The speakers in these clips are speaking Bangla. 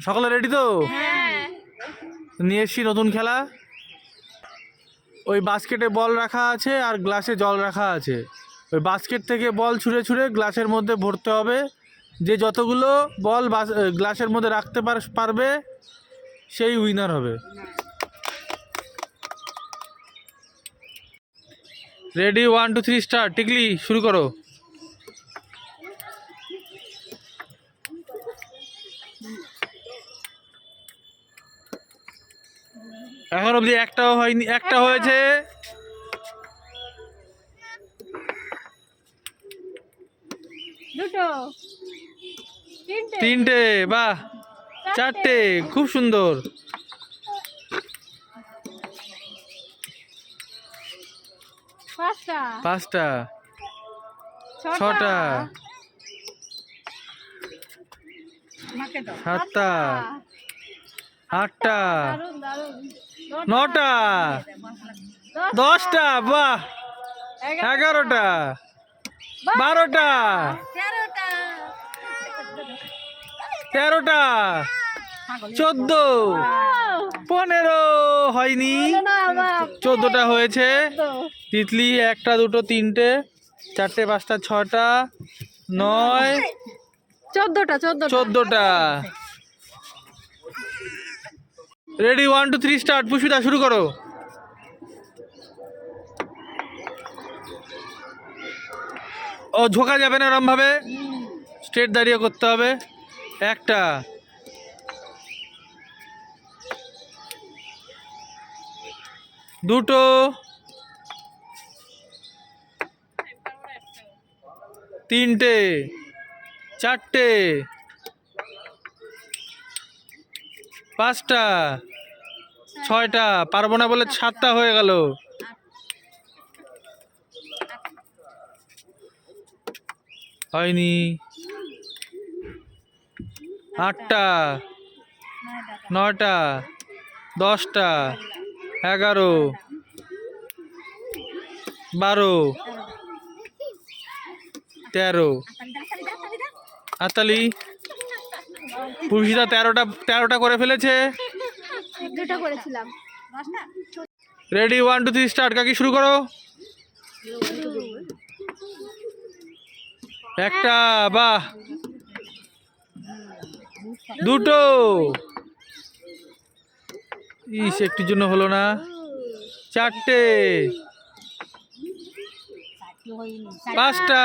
সকলে রেডি তো? হ্যাঁ। নিয়ে এসছি নতুন খেলা। ওই বাস্কেটে বল রাখা আছে আর গ্লাসে জল রাখা আছে। ওই বাস্কেট থেকে বল ছুঁড়ে ছুঁড়ে গ্লাসের মধ্যে ভরতে হবে। যে যতগুলো বল গ্লাসের মধ্যে রাখতে পার- পারবে সেই উইনার হবে। Ready one two three start Tikli শুরু করো। এখন অবধি একটাও হয়নি একটা হয়েছে। দুটো। তিনটে। বাহ চারটে খুব সুন্দর। পাঁচটা। ছটা। সাতটা। আটটা। নটা। দশটা বাহ। এগারোটা। বারোটা। তেরোটা। চোদ্দ। পনেরো। হয়নি। চোদ্দটা হয়েছে। তিতলি একটা দুটো তিনটে চারটে পাঁচটা ছটা নয়। চোদ্দটা চোদ্দটা। চোদ্দটা। Ready one two three start Pushpita শুরু করো। ও, ঝোকা যাবে না এরমভাবে। স্ট্রেট দাঁড়িয়ে করতে হবে। একটা। দুটো। তিনটে। চারটে। পাঁচটা, ছয়টা, পারব না বলে সাতটা হয়ে গেল। হয়নি। আটটা, নয়টা, দশটা, এগারো, বারো, তেরো। আতালি পুরুষিতা তেরোটা তেরোটা করে ফেলেছে। দুটো করেছিলাম। Ready one two three start কাকি শুরু করো। একটা বাহ। দুটো। ইস একটির জন্য হলো না। চারটে। পাঁচটা।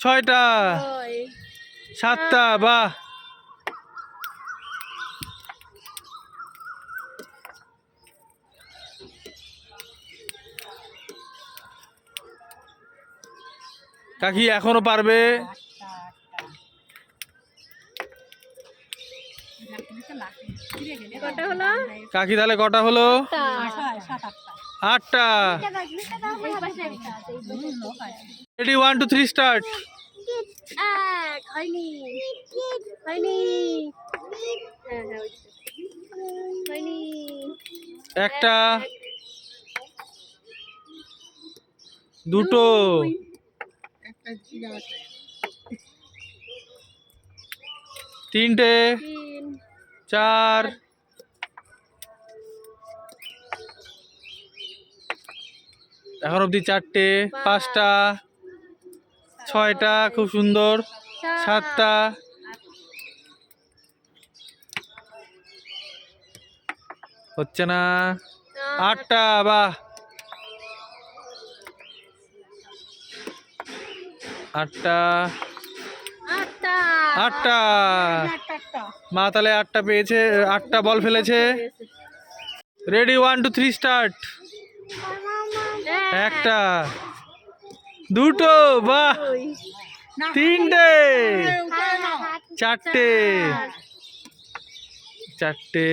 ছয়টা। সাতটা বাহ। কাকি এখনও পারবে কটা হলো কাকি তাহলে কটা হলো? আটটা। Ready one two three start হ্যাঁ হ্যাঁ একটা। দুটো। তিনটে। তিন। চার। এখন অবধি চারটে পাঁচটা ছয়টা খুব সুন্দর। সাতটা। হচ্ছে না আটটা বাহ। আটটা। আটটা। মা তাহলে আটটা পেয়েছে, আটটা বল ফেলেছে। Ready one two three start একটা। দুটো, বাহ। তিনটে। চারটে। চারটে।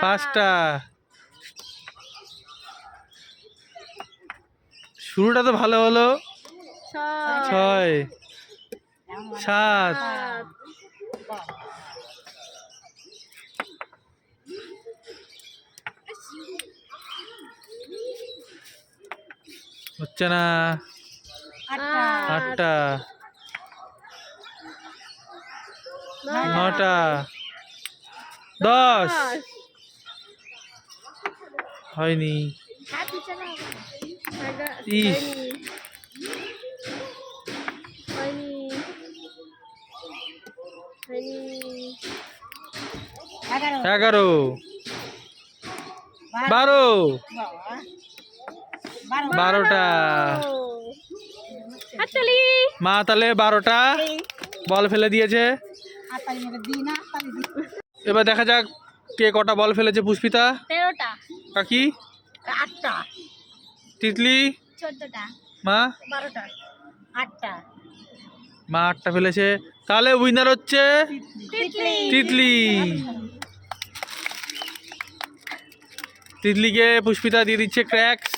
পাঁচটা। শুরুটা তো ভালো হলো। ছয়। সাত। হচ্ছে না। আটটা। নটা। দশ। হয়নি। ইস। এগারো। বারো। বারোটা। মা তাহলে বারোটা। বল ফেলে দিয়েছে। এবার দেখা যাক কে কটা বল ফেলেছে পুষ্পিতা। কাকি। আটটা। তিতলি। মা। আটটা। মা আটটা ফেলেছে। তাহলে উইনার হচ্ছে তিতলি। তিতলি। তিতলিকে পুষ্পিতা দিয়ে দিচ্ছে ক্র্যাক্স